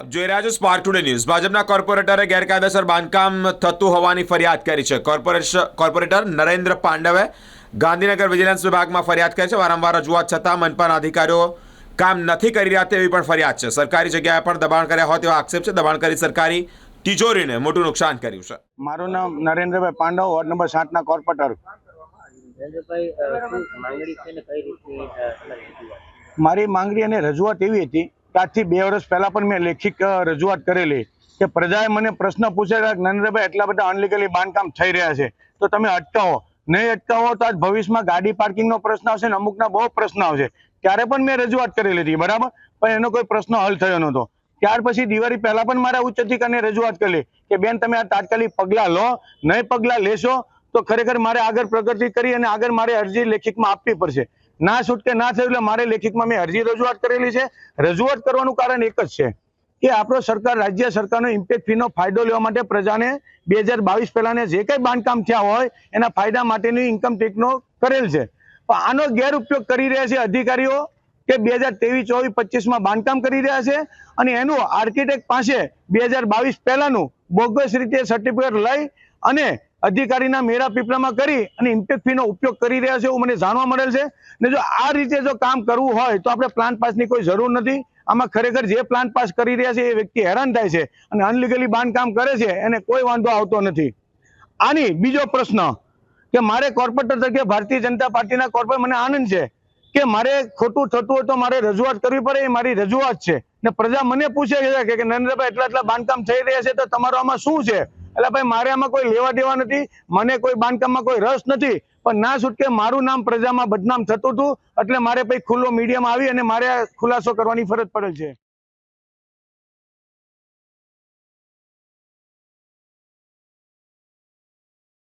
આપ જોઈ રહ્યા છો સ્પાર્ક ટુડે ન્યૂઝ ભાજપના કોર્પોરેટરે ગેરકાયદેસર બાંધકામ થતું હોવાની ફરિયાદ કરી છે. કોર્પોરેશન કોર્પોરેટર નરેન્દ્ર પાંડવે ગાંધીનગર વિજિલન્સ વિભાગમાં ફરિયાદ કરી છે. વારંવાર રજૂઆત છતાં મનપાના અધિકારીઓ કામ નથી કરી રહ્યા તેવી પણ ફરિયાદ છે. સરકારી જગ્યાએ પણ દબાણ કર્યા હોય તેવો આક્ષેપ છે. દબાણ કરી સરકારી તિજોરીને મોટું નુકસાન કર્યું છે. મારું નામ નરેન્દ્રભાઈ પાંડવ વોર્ડ નંબર સાતના કોર્પોરેટર? મારી માંગણી અને રજૂઆત એવી હતી આજથી બે વર્ષ પહેલા પણ મેં લેખિત રજૂઆત કરેલી કે પ્રજાએ મને પ્રશ્ન પૂછેલા નરેન્દ્રભાઈ, એટલા બધા અનલીગલી બાંધકામ થઈ રહ્યા છે. તો તમે અટકાવો. નહીં અટકાવો તો આજ ભવિષ્યમાં ગાડી પાર્કિંગનો પ્રશ્ન આવશે ને અમુકના બહુ પ્રશ્ન આવશે. ત્યારે પણ મેં રજૂઆત કરેલી હતી, બરાબર? પણ એનો કોઈ પ્રશ્ન હલ થયો નહોતો. ત્યાર પછી દિવાળી પહેલા પણ મારા ઉચ્ચ અધિકારીને રજૂઆત કરેલી કે, બેન, તમે આ તાત્કાલિક પગલાં લો, નહીં પગલાં લેશો, તો ખરેખર મારે આગળ પ્રગતિ કરી અને આગળ મારે અરજી લેખિતમાં આપવી પડશે. ના છૂટકે ના થયું એટલે મારે લેખિતમાં મેં અરજી રજૂઆત કરેલી છે. રજૂઆત કરવાનું કારણ એક જ છે કે આપણો સરકાર રાજ્ય સરકારનો ઇમ્પેક્ટ ફીનો ફાયદો લેવા માટે પ્રજાને બે હજાર બાવીસ પહેલાને જે કંઈ બાંધકામ થયા હોય એના ફાયદા માટેની ઇન્કમ ટેક્સનો કરેલ છે. પણ આનો ગેરઉપયોગ કરી રહ્યા છે અધિકારીઓ કે બે હજાર ત્રેવીસ, ચોવીસ, પચીસમાં બાંધકામ કરી રહ્યા છે અને એનું આર્કિટેક્ટ પાસે બે હજાર બાવીસ પહેલાનું બોગસ રીતે સર્ટિફિકેટ લઈ અને અધિકારીના મેળા પીપળામાં કરી અને ઇમ્પેક્ટ ફીનો ઉપયોગ કરી રહ્યા છે એવું મને જાણવા મળેલ છે. ને જો આ રીતે જો કામ કરવું હોય તો આપણે પ્લાન્ટ પાસની કોઈ જરૂર નથી. આમાં ખરેખર જે પ્લાન્ટ પાસ કરી રહ્યા છે એ વ્યક્તિ હેરાન થાય છે અને અનલીગલી બાંધકામ કરે છે એને કોઈ વાંધો આવતો નથી. આની બીજો પ્રશ્ન કે મારે કોર્પોરેટર તરીકે ભારતીય જનતા પાર્ટીના કોર્પોરેટ મને આનંદ છે કે મારે ખોટું થતું હોય તો મારે રજૂઆત કરવી પડે એ મારી રજૂઆત છે. ને પ્રજા મને પૂછે છે કે નરેન્દ્રભાઈ એટલા એટલા બાંધકામ થઈ રહ્યા છે તો તમારો આમાં શું છે? એટલે ભાઈ, મારે આમાં કોઈ લેવા દેવા નથી, મને કોઈ બાંધકામમાં કોઈ રસ નથી, પણ ના છૂટકે મારું નામ પ્રજામાં બદનામ થતું હતું, એટલે મારે ભાઈ ખુલ્લો મીડિયામાં આવી અને મારે ખુલાસો કરવાની ફરજ પડે છે.